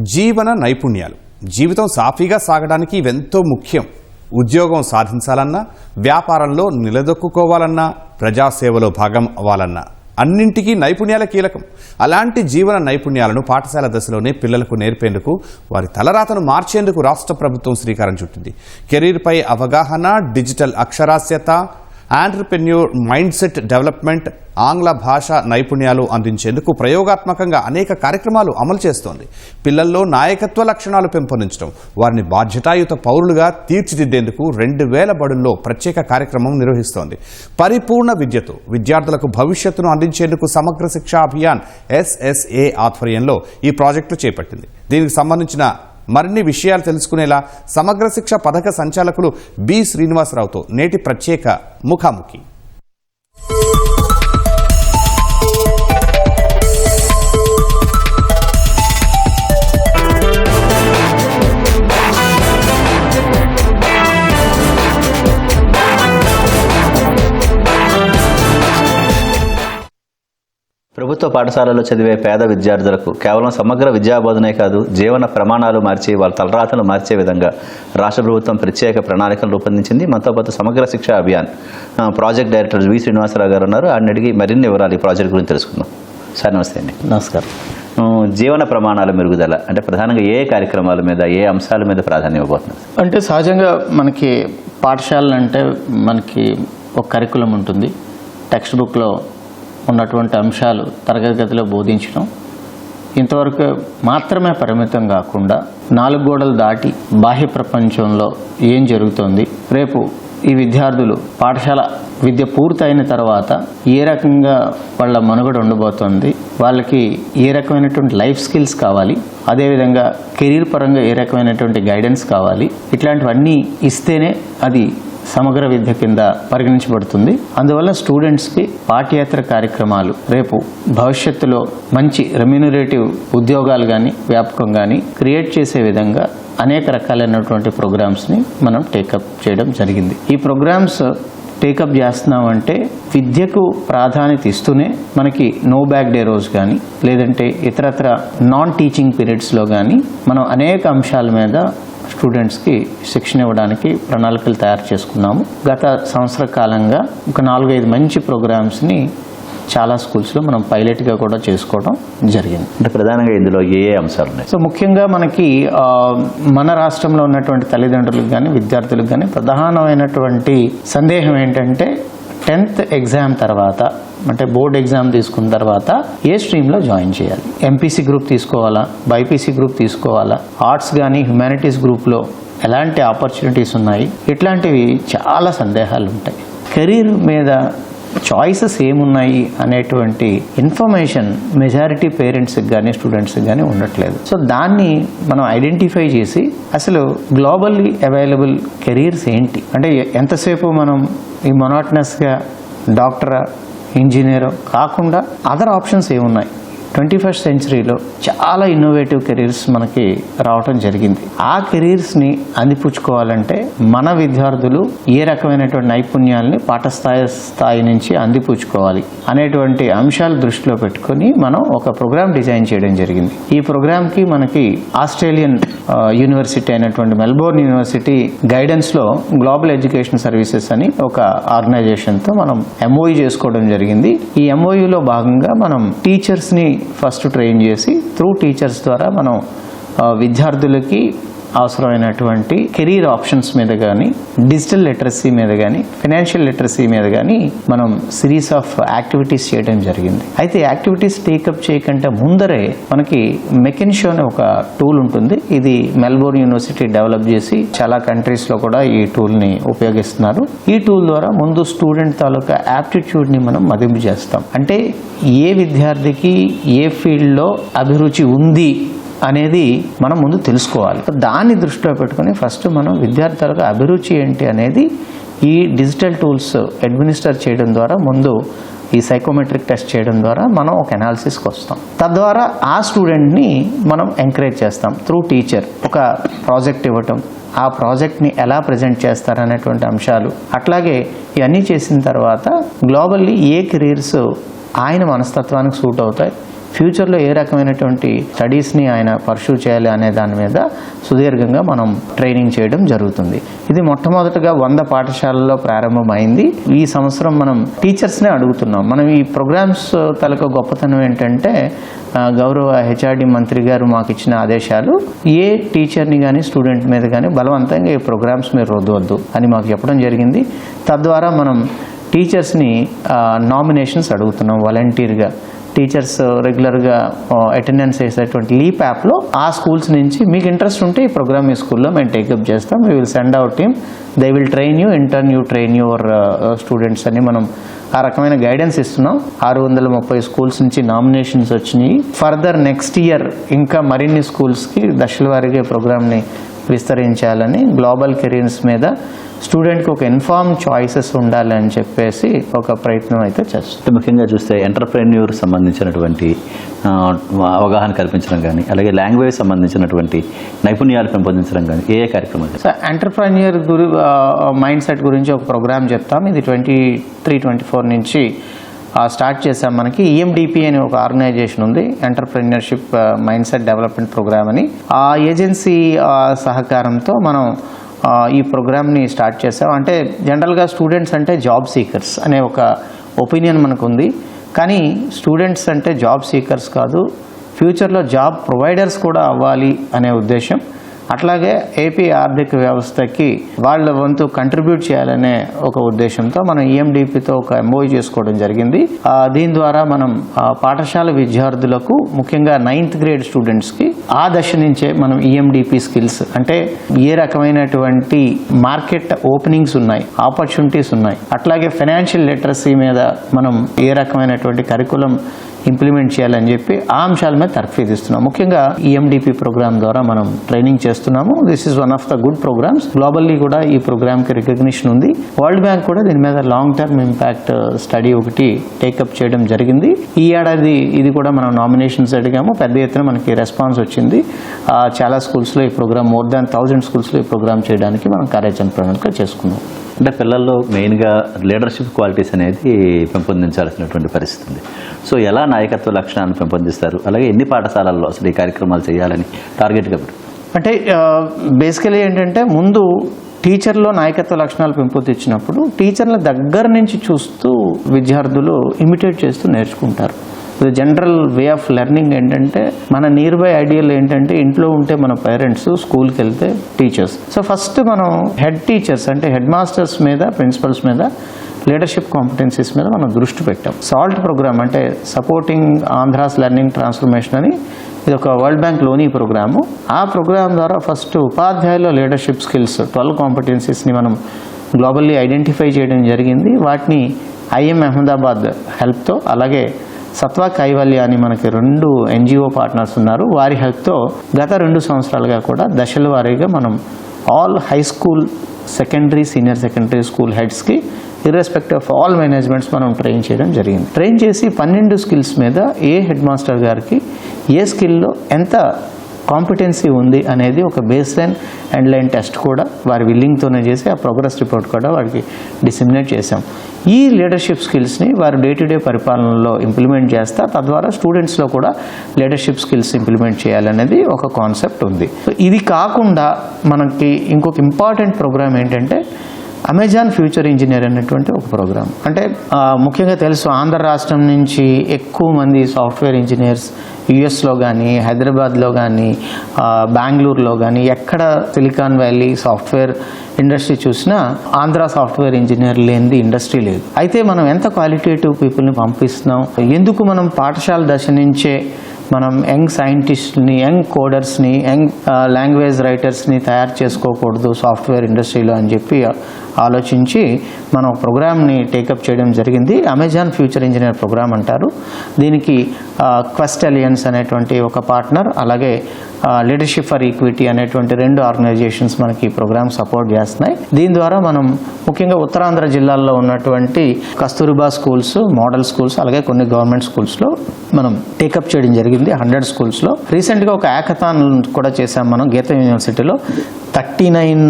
జీవన నైపుణ్యాలు. జీవితం సాఫీగా సాగడానికి ఇవెంతో ముఖ్యం. ఉద్యోగం సాధించాలన్నా వ్యాపారంలో నిలదొక్కుకోవాలన్నా ప్రజాసేవలో భాగం అవ్వాలన్నా. అన్నింటికీ నైపుణ్యాల కీలకం. అలాంటి జీవన నైపుణ్యాలను పాఠశాల దశలోనే పిల్లలకు నేర్పేందుకు వారి తలరాతను మార్చేందుకు రాష్ట్ర ప్రభుత్వం శ్రీకారం చుట్టింది. కెరీర్పై అవగాహన డిజిటల్ అక్షరాస్యత ఆంటర్ప్రెన్యూర్ మైండ్ సెట్ డెవలప్మెంట్ ఆంగ్ల భాష నైపుణ్యాలు అందించేందుకు ప్రయోగాత్మకంగా అనేక కార్యక్రమాలు అమలు చేస్తోంది. పిల్లల్లో నాయకత్వ లక్షణాలు పెంపొందించడం వారిని బాధ్యతాయుత పౌరులుగా తీర్చిదిద్దేందుకు రెండు వేల బడుల్లో ప్రత్యేక కార్యక్రమం నిర్వహిస్తోంది. పరిపూర్ణ విద్యతో విద్యార్థులకు భవిష్యత్తును అందించేందుకు సమగ్ర శిక్షా అభియాన్ ఎస్ఎస్ఏ ఆధ్వర్యంలో ఈ ప్రాజెక్టు చేపట్టింది. దీనికి సంబంధించిన మరిన్ని విషయాలు తెలుసుకునేలా సమగ్ర శిక్ష పథక సంచాలకులు బి శ్రీనివాసరావుతో నేటి ప్రత్యేక ముఖాముఖి. ప్రభుత్వ పాఠశాలలో చదివే పేద విద్యార్థులకు కేవలం సమగ్ర విద్యాబోధనే కాదు జీవన ప్రమాణాలు మార్చి వాళ్ళ తలరాతలు మార్చే విధంగా రాష్ట్ర ప్రభుత్వం ప్రత్యేక ప్రణాళికలు రూపొందించింది. మనతో పాటు Samagra Shiksha Abhiyan project director V Srinivasarao గారు ఉన్నారు. ఆయన అడిగి మరిన్ని వివరాలు ఈ ప్రాజెక్ట్ గురించి తెలుసుకుందాం. సార్ నమస్తే అండి. నమస్కారం. జీవన ప్రమాణాల మెరుగుదల అంటే ప్రధానంగా ఏ కార్యక్రమాల మీద ఏ అంశాల మీద ప్రాధాన్యం ఇవ్వబోతున్నారు? అంటే సహజంగా మనకి పాఠశాలలు అంటే మనకి ఒక కరికులం ఉంటుంది. టెక్స్ట్ బుక్లో ఉన్నటువంటి అంశాలు తరగతి గదిలో బోధించడం. ఇంతవరకు మాత్రమే పరిమితం కాకుండా నాలుగు గోడలు దాటి బాహ్య ప్రపంచంలో ఏం జరుగుతోంది? రేపు ఈ విద్యార్థులు పాఠశాల విద్య పూర్తయిన తర్వాత ఏ రకంగా వాళ్ళ మనుగడ ఉండబోతోంది? వాళ్ళకి ఏ రకమైనటువంటి లైఫ్ స్కిల్స్ కావాలి? అదేవిధంగా కెరీర్ పరంగా ఏ రకమైనటువంటి గైడెన్స్ కావాలి? ఇట్లాంటివన్నీ ఇస్తేనే అది సమగ్ర విద్య కింద పరిగణించబడుతుంది. అందువల్ల స్టూడెంట్స్కి పాఠ్యేతర కార్యక్రమాలు రేపు భవిష్యత్తులో మంచి రెమ్యూనరేటివ్ ఉద్యోగాలు కానీ వ్యాపకం కానీ క్రియేట్ చేసే విధంగా అనేక రకాలైనటువంటి ప్రోగ్రామ్స్ని మనం టేకప్ చేయడం జరిగింది. ఈ ప్రోగ్రామ్స్ టేకప్ చేస్తున్నామంటే విద్యకు ప్రాధాన్యత ఇస్తూనే మనకి నో బ్యాక్ డే రోజు కానీ లేదంటే ఇతరత్ర నాన్ టీచింగ్ పీరియడ్స్లో కానీ మనం అనేక అంశాల మీద స్టూడెంట్స్కి శిక్షణ ఇవ్వడానికి ప్రణాళికలు తయారు చేసుకున్నాము. గత సంవత్సర కాలంగా ఒక నాలుగైదు మంచి ప్రోగ్రామ్స్ని చాలా స్కూల్స్లో మనం పైలట్గా కూడా చేసుకోవడం జరిగింది. అంటే ప్రధానంగా ఇందులో ఏ ఏ అంశాలు ఉన్నాయి? సో ముఖ్యంగా మనకి మన రాష్ట్రంలో ఉన్నటువంటి తల్లిదండ్రులకు కానీ విద్యార్థులకు కానీ ప్రధానమైనటువంటి సందేహం ఏంటంటే టెన్త్ ఎగ్జామ్ తర్వాత అంటే బోర్డ్ ఎగ్జామ్ తీసుకున్న తర్వాత ఏ స్ట్రీమ్లో జాయిన్ చేయాలి? ఎంపీసీ గ్రూప్ తీసుకోవాలా? బైపీసీ గ్రూప్ తీసుకోవాలా? ఆర్ట్స్ కానీ హ్యుమానిటీస్ గ్రూప్లో ఎలాంటి ఆపర్చునిటీస్ ఉన్నాయి? ఇట్లాంటివి చాలా సందేహాలు ఉంటాయి. కెరీర్ మీద చాయిసెస్ ఏమున్నాయి అనేటువంటి ఇన్ఫర్మేషన్ మెజారిటీ పేరెంట్స్కి కానీ స్టూడెంట్స్కి కానీ ఉండట్లేదు. సో దాన్ని మనం ఐడెంటిఫై చేసి అసలు గ్లోబల్లీ అవైలబుల్ కెరీర్స్ ఏంటి? అంటే ఎంతసేపు మనం ఈ మొనాటనస్గా డాక్టరా ఇంజనీర్ కాకుండా అదర్ ఆప్షన్స్ ఏమున్నాయి? ట్వంటీ ఫస్ట్ సెంచరీలో చాలా ఇన్నోవేటివ్ కెరీర్స్ మనకి రావటం జరిగింది. ఆ కెరీర్స్ని అందిపుచ్చుకోవాలంటే మన విద్యార్థులు ఏ రకమైనటువంటి నైపుణ్యాలని పాఠస్థాయి స్థాయి నుంచి అందిపుచ్చుకోవాలి అనేటువంటి అంశాలు దృష్టిలో పెట్టుకొని మనం ఒక ప్రోగ్రామ్ డిజైన్ చేయడం జరిగింది. ఈ ప్రోగ్రామ్కి మనకి ఆస్ట్రేలియన్ యూనివర్సిటీ అయినటువంటి మెల్బోర్న్ యూనివర్సిటీ గైడెన్స్లో గ్లోబల్ ఎడ్యుకేషన్ సర్వీసెస్ అని ఒక ఆర్గనైజేషన్తో మనం ఎంఓయూ చేసుకోవడం జరిగింది. ఈ ఎంఓయూలో భాగంగా మనం టీచర్స్ని ఫస్ట్ ట్రైన్ చేసి త్రూ టీచర్స్ ద్వారా మనం విద్యార్థులకి అవసరమైనటువంటి కెరీర్ ఆప్షన్స్ మీద కానీ డిజిటల్ లిటరసీ మీద కానీ ఫినాన్షియల్ లిటరసీ మీద కానీ మనం సిరీస్ ఆఫ్ యాక్టివిటీస్ చేయడం జరిగింది. అయితే యాక్టివిటీస్ టేకప్ చేయకంటే ముందరే మనకి మెకెన్షో అనే ఒక టూల్ ఉంటుంది. ఇది మెల్బోర్న్ యూనివర్సిటీ డెవలప్ చేసి చాలా కంట్రీస్లో కూడా ఈ టూల్ని ఉపయోగిస్తున్నారు. ఈ టూల్ ద్వారా ముందు స్టూడెంట్ తాలూకా యాప్టిట్యూడ్ని మనం మదింపు చేస్తాం. అంటే ఏ విద్యార్థికి ఏ ఫీల్డ్లో అభిరుచి ఉంది అనేది మనం ముందు తెలుసుకోవాలి. దాన్ని దృష్టిలో పెట్టుకొని ఫస్ట్ మనం విద్యార్థులకు అభిరుచి ఏంటి అనేది ఈ డిజిటల్ టూల్స్ అడ్మినిస్టర్ చేయడం ద్వారా ముందు ఈ సైకోమెట్రిక్ టెస్ట్ చేయడం ద్వారా మనం ఒక అనాలిసిస్కి వస్తాం. తద్వారా ఆ స్టూడెంట్ని మనం ఎంకరేజ్ చేస్తాం త్రూ టీచర్. ఒక ప్రాజెక్ట్ ఇవ్వటం ఆ ప్రాజెక్ట్ని ఎలా ప్రజెంట్ చేస్తారనేటువంటి అంశాలు. అట్లాగే ఇవన్నీ చేసిన తర్వాత గ్లోబల్లీ ఏ కెరీర్స్ ఆయన మనస్తత్వానికి సూట్ అవుతాయి ఫ్యూచర్లో ఏ రకమైనటువంటి స్టడీస్ని ఆయన పర్సూ చేయాలి అనే దాని మీద సుదీర్ఘంగా మనం ట్రైనింగ్ చేయడం జరుగుతుంది. ఇది మొట్టమొదటగా వంద పాఠశాలల్లో ప్రారంభమైంది. ఈ సంవత్సరం మనం టీచర్స్నే అడుగుతున్నాం. మనం ఈ ప్రోగ్రామ్స్ తలక గొప్పతనం ఏంటంటే గౌరవ హెచ్ఆర్డి మంత్రి గారు మాకు ఇచ్చిన ఆదేశాలు ఏ టీచర్ని కానీ స్టూడెంట్ మీద కానీ బలవంతంగా ఈ ప్రోగ్రామ్స్ మీరు రుద్దవద్దు అని మాకు చెప్పడం జరిగింది. తద్వారా మనం టీచర్స్ని నామినేషన్స్ అడుగుతున్నాం వాలంటీర్గా టీచర్స్ రెగ్యులర్గా అటెండెన్స్ వేసేటువంటి లీప్ యాప్లో ఆ స్కూల్స్ నుంచి మీకు ఇంట్రెస్ట్ ఉంటే ఈ ప్రోగ్రామ్ మీ స్కూల్లో మేము టేకప్ చేస్తాం. We will send out team they will train you intern you train your students అని మనం ఆ రకమైన గైడెన్స్ ఇస్తున్నాం. ఆరు వందల ముప్పై స్కూల్స్ నుంచి నామినేషన్స్ వచ్చినాయి. ఫర్దర్ నెక్స్ట్ ఇయర్ ఇంకా మరిన్ని స్కూల్స్కి దశల వారీగా ఈ ప్రోగ్రామ్ని విస్తరించాలని గ్లోబల్ కెరీర్స్ మీద స్టూడెంట్కి ఒక ఇన్ఫార్మ్ చాయిసెస్ ఉండాలి అని చెప్పేసి ఒక ప్రయత్నం అయితే చేస్తాం అంటే ముఖ్యంగా చూస్తే ఎంటర్ప్రెన్యూర్ సంబంధించినటువంటి అవగాహన కల్పించడం కానీ అలాగే లాంగ్వేజ్ సంబంధించినటువంటి నైపుణ్యాలు పెంపొందించడం కానీ ఏ ఏ కార్యక్రమాలు సో ఎంటర్ప్రెన్యూర్ గురి మైండ్ సెట్ గురించి ఒక ప్రోగ్రామ్ చెప్తాం. ఇది ట్వంటీ త్రీ ట్వంటీ ఫోర్ నుంచి స్టార్ట్ చేసాం మనకి ఈఎండిపి అనే ఒక ఆర్గనైజేషన్ ఉంది entrepreneurship mind set development program అని. ఆ ఏజెన్సీ సహకారంతో మనం ఈ ప్రోగ్రామ్ని స్టార్ట్ చేసాం అంటే జనరల్గా స్టూడెంట్స్ అంటే జాబ్ సీకర్స్ అనే ఒక ఒపీనియన్ మనకు ఉంది కానీ స్టూడెంట్స్ అంటే జాబ్ సీకర్స్ కాదు ఫ్యూచర్లో జాబ్ ప్రొవైడర్స్ కూడా అవ్వాలి అనే ఉద్దేశం. అట్లాగే ఏపీ ఆర్థిక వ్యవస్థకి వాళ్ళ వంతు కంట్రిబ్యూట్ చేయాలనే ఒక ఉద్దేశంతో మనం ఈఎండిపితో ఒక ఎంఓఈ చేసుకోవడం జరిగింది. దీని ద్వారా మనం పాఠశాల విద్యార్థులకు ముఖ్యంగా నైన్త్ గ్రేడ్ స్టూడెంట్స్కి ఆ దశ నుంచే మనం ఈఎండిపి స్కిల్స్ అంటే ఏ రకమైనటువంటి మార్కెట్ ఓపెనింగ్స్ ఉన్నాయి ఆపర్చునిటీస్ ఉన్నాయి అట్లాగే ఫైనాన్షియల్ లిటరసీ మీద మనం ఏ రకమైనటువంటి కరికులం ఇంప్లిమెంట్ చేయాలని చెప్పి ఆ అంశాల మీద తర్ఫీదిస్తున్నాం ముఖ్యంగా ఈఎండిపి ప్రోగ్రామ్ ద్వారా మనం ట్రైనింగ్ చేస్తున్నాము. This is one of the good programs globally కూడా ఈ ప్రోగ్రామ్కి రికగ్నిషన్ ఉంది. వరల్డ్ బ్యాంక్ కూడా దీని మీద లాంగ్ టర్మ్ ఇంపాక్ట్ స్టడీ ఒకటి టేకప్ చేయడం జరిగింది. ఈ ఏడాది ఇది కూడా మనం నామినేషన్స్ అడిగాము. పెద్ద ఎత్తున మనకి రెస్పాన్స్ వచ్చింది. చాలా స్కూల్స్లో ఈ ప్రోగ్రామ్ మోర్ దాన్ థౌజండ్ స్కూల్స్లో ఈ ప్రోగ్రామ్ చేయడానికి మనం కార్యాచరణ ప్రణాళిక చేసుకున్నాం. అంటే పిల్లల్లో మెయిన్గా లీడర్షిప్ క్వాలిటీస్ అనేది పెంపొందించాల్సినటువంటి పరిస్థితి ఉంది. సో ఎలా నాయకత్వ లక్షణాలను పెంపొందిస్తారు? అలాగే ఎన్ని పాఠశాలల్లో అసలు ఈ కార్యక్రమాలు చేయాలని టార్గెట్గా అంటే బేసికలీ ఏంటంటే ముందు టీచర్లో నాయకత్వ లక్షణాలు పెంపొందించినప్పుడు టీచర్ల దగ్గర నుంచి చూస్తూ విద్యార్థులు ఇమిటేట్ చేస్తూ నేర్చుకుంటారు. జనరల్ వే ఆఫ్ లెర్నింగ్ ఏంటంటే మన నియర్ బై ఐడియల్ ఏంటంటే ఇంట్లో ఉంటే మన పేరెంట్స్ స్కూల్కి వెళ్తే టీచర్స్ సో ఫస్ట్ మనం హెడ్ టీచర్స్ అంటే హెడ్ మాస్టర్స్ మీద ప్రిన్సిపల్స్ మీద లీడర్షిప్ కాంపిటెన్సీస్ మీద మనం దృష్టి పెట్టాం. సాల్ట్ ప్రోగ్రామ్ అంటే సపోర్టింగ్ ఆంధ్రాస్ లెర్నింగ్ ట్రాన్స్ఫర్మేషన్ అని ఇది ఒక వరల్డ్ బ్యాంక్లోని ప్రోగ్రాము ఆ ప్రోగ్రామ్ ద్వారా ఫస్ట్ ఉపాధ్యాయుల లీడర్షిప్ స్కిల్స్ ట్వెల్వ్ కాంపిటెన్సీస్ని మనం గ్లోబల్లీ ఐడెంటిఫై చేయడం జరిగింది. వాటిని ఐఎం అహ్మదాబాద్ హెల్ప్తో అలాగే సత్వా కైవల్య అని మనకి రెండు ఎన్జిఓ పార్ట్నర్స్ ఉన్నారు. వారి హెల్ప్తో గత రెండు సంవత్సరాలుగా కూడా దశల వారీగా మనం all high school secondary senior secondary school హెడ్స్కి irrespective of all managements మనం ట్రైన్ చేయడం జరిగింది. ట్రైన్ చేసి పన్నెండు స్కిల్స్ మీద ఏ హెడ్ మాస్టర్ గారికి ఏ స్కిల్లో ఎంత కాంపిటెన్సీ ఉంది అనేది ఒక base line and line test కూడా వారి విల్లింగ్తోనే చేసి ఆ ప్రోగ్రెస్ రిపోర్ట్ కూడా వారికి డిసిమినేట్ చేశాం. ఈ లీడర్షిప్ స్కిల్స్ని వారు డే టు డే పరిపాలనలో ఇంప్లిమెంట్ చేస్తా తద్వారా స్టూడెంట్స్లో కూడా లీడర్షిప్ స్కిల్స్ ఇంప్లిమెంట్ చేయాలనేది ఒక కాన్సెప్ట్ ఉంది. సో ఇది కాకుండా మనకి ఇంకొక ఇంపార్టెంట్ ప్రోగ్రామ్ ఏంటంటే అమెజాన్ ఫ్యూచర్ ఇంజనీర్ అనేటువంటి ఒక ప్రోగ్రామ్ అంటే ముఖ్యంగా తెలుసు ఆంధ్ర రాష్ట్రం నుంచి ఎక్కువ మంది సాఫ్ట్వేర్ ఇంజనీర్స్ యుఎస్లో కానీ హైదరాబాద్లో కానీ బెంగళూరులో కానీ ఎక్కడ సిలికాన్ వ్యాలీ సాఫ్ట్వేర్ ఇండస్ట్రీ చూసినా ఆంధ్ర సాఫ్ట్వేర్ ఇంజనీర్ లేనిది ఇండస్ట్రీ లేదు. అయితే మనం ఎంత క్వాలిటేటివ్ పీపుల్ని పంపిస్తున్నాం? ఎందుకు మనం పాఠశాల దశ నుంచే మనం యంగ్ సైంటిస్ట్ని యంగ్ కోడర్స్ని యంగ్ లాంగ్వేజ్ రైటర్స్ని తయారు చేసుకోకూడదు సాఫ్ట్వేర్ ఇండస్ట్రీలో అని చెప్పి ఆలోచించి మనం ఒక ప్రోగ్రామ్ని టేకప్ చేయడం జరిగింది. అమెజాన్ ఫ్యూచర్ ఇంజనీర్ ప్రోగ్రామ్ అంటారు. దీనికి క్వెస్ట్ అలియన్స్ అనేటువంటి ఒక పార్ట్నర్ అలాగే లీడర్షిప్ ఫర్ ఈక్విటీ అనేటువంటి రెండు ఆర్గనైజేషన్స్ మనకి ఈ ప్రోగ్రామ్ సపోర్ట్ చేస్తున్నాయి. దీని ద్వారా మనం ముఖ్యంగా ఉత్తరాంధ్ర జిల్లాల్లో ఉన్నటువంటి కస్తూరిబా స్కూల్స్ మోడల్ స్కూల్స్ అలాగే కొన్ని గవర్నమెంట్ స్కూల్స్లో మనం టేకప్ చేయడం జరిగింది. ఉంటుంది హండ్రెడ్ స్కూల్స్లో. రీసెంట్గా ఒక యాకథాన్ కూడా చేసాం మనం గీత యూనివర్సిటీలో. థర్టీ నైన్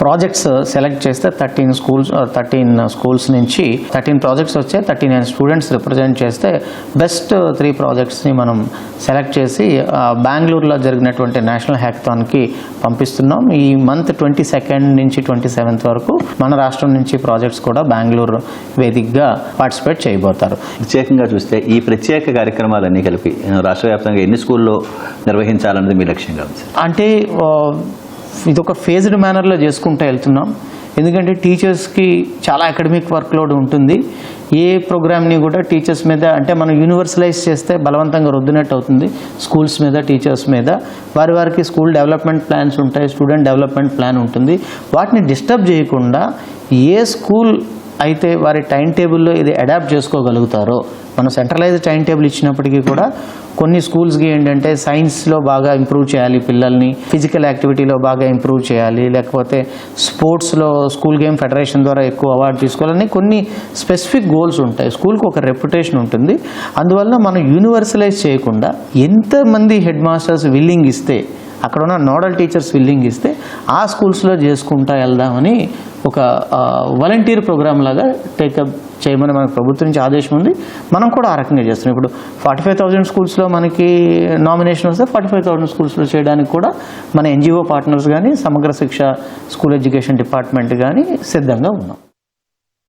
ప్రాజెక్ట్స్ సెలెక్ట్ చేస్తే థర్టీన్ స్కూల్స్ థర్టీన్ స్కూల్స్ నుంచి థర్టీన్ ప్రాజెక్ట్స్ వచ్చే థర్టీ నైన్ స్టూడెంట్స్ రిప్రజెంట్ చేస్తే బెస్ట్ త్రీ ప్రాజెక్ట్స్ని మనం సెలెక్ట్ చేసి బెంగళూరులో జరిగినటువంటి నేషనల్ హ్యాకథాన్కి పంపిస్తున్నాం. ఈ మంత్ ట్వంటీ సెకండ్ నుంచి ట్వంటీ సెవెంత్ వరకు మన రాష్ట్రం నుంచి ప్రాజెక్ట్స్ కూడా బెంగళూరు వేదికగా పార్టిసిపేట్ చేయబోతారు. ప్రత్యేకంగా చూస్తే ఈ ప్రత్యేక కార్యక్రమాలన్నీ కలిపి రాష్ట్ర వ్యాప్తంగా ఎన్ని స్కూల్లో నిర్వహించాలన్నది మీ లక్ష్యంగా ఉంది అంటే ఇదొక ఇది ఒక ఫేజ్డ్ మేనర్లో చేసుకుంటూ వెళ్తున్నాం. ఎందుకంటే టీచర్స్కి చాలా అకాడమిక్ వర్క్లోడ్ ఉంటుంది. ఏ ప్రోగ్రామ్ని కూడా టీచర్స్ మీద అంటే మనం యూనివర్సలైజ్ చేస్తే బలవంతంగా రుద్దినట్టు అవుతుంది. స్కూల్స్ మీద టీచర్స్ మీద. వారి వారికి స్కూల్ డెవలప్మెంట్ ప్లాన్స్ ఉంటాయి స్టూడెంట్ డెవలప్మెంట్ ప్లాన్ ఉంటుంది. వాటిని డిస్టర్బ్ చేయకుండా ఏ స్కూల్ అయితే వారి టైం టేబుల్లో ఇది అడాప్ట్ చేసుకోగలుగుతారో మనం సెంట్రలైజ్ టైం టేబుల్ ఇచ్చినప్పటికీ కూడా కొన్ని స్కూల్స్కి ఏంటంటే సైన్స్లో బాగా ఇంప్రూవ్ చేయాలి పిల్లల్ని ఫిజికల్ యాక్టివిటీలో బాగా ఇంప్రూవ్ చేయాలి లేకపోతే స్పోర్ట్స్లో స్కూల్ గేమ్ ఫెడరేషన్ ద్వారా ఎక్కువ అవార్డు తీసుకోవాలని కొన్ని స్పెసిఫిక్ గోల్స్ ఉంటాయి. స్కూల్కి ఒక రెప్యుటేషన్ ఉంటుంది. అందువల్ల మనం యూనివర్సలైజ్ చేయకుండా ఎంతమంది హెడ్ మాస్టర్స్ విల్లింగ్ ఇస్తే అక్కడ ఉన్న నోడల్ టీచర్స్ విల్లింగ్ ఇస్తే ఆ స్కూల్స్లో చేసుకుంటా వెళ్దామని ఒక వాలంటీర్ ప్రోగ్రామ్ లాగా టేకప్ చేయమని మనకు ప్రభుత్వం నుంచి ఆదేశం ఉంది. మనం కూడా ఆ రకంగా చేస్తున్నాం. ఇప్పుడు ఫార్టీ ఫైవ్ థౌజండ్ స్కూల్స్లో మనకి నామినేషన్ వస్తే ఫార్టీ ఫైవ్ థౌసండ్ స్కూల్స్లో చేయడానికి కూడా మన ఎన్జిఓ పార్ట్నర్స్ కానీ సమగ్ర శిక్ష స్కూల్ ఎడ్యుకేషన్ డిపార్ట్మెంట్ కానీ సిద్ధంగా ఉన్నాం.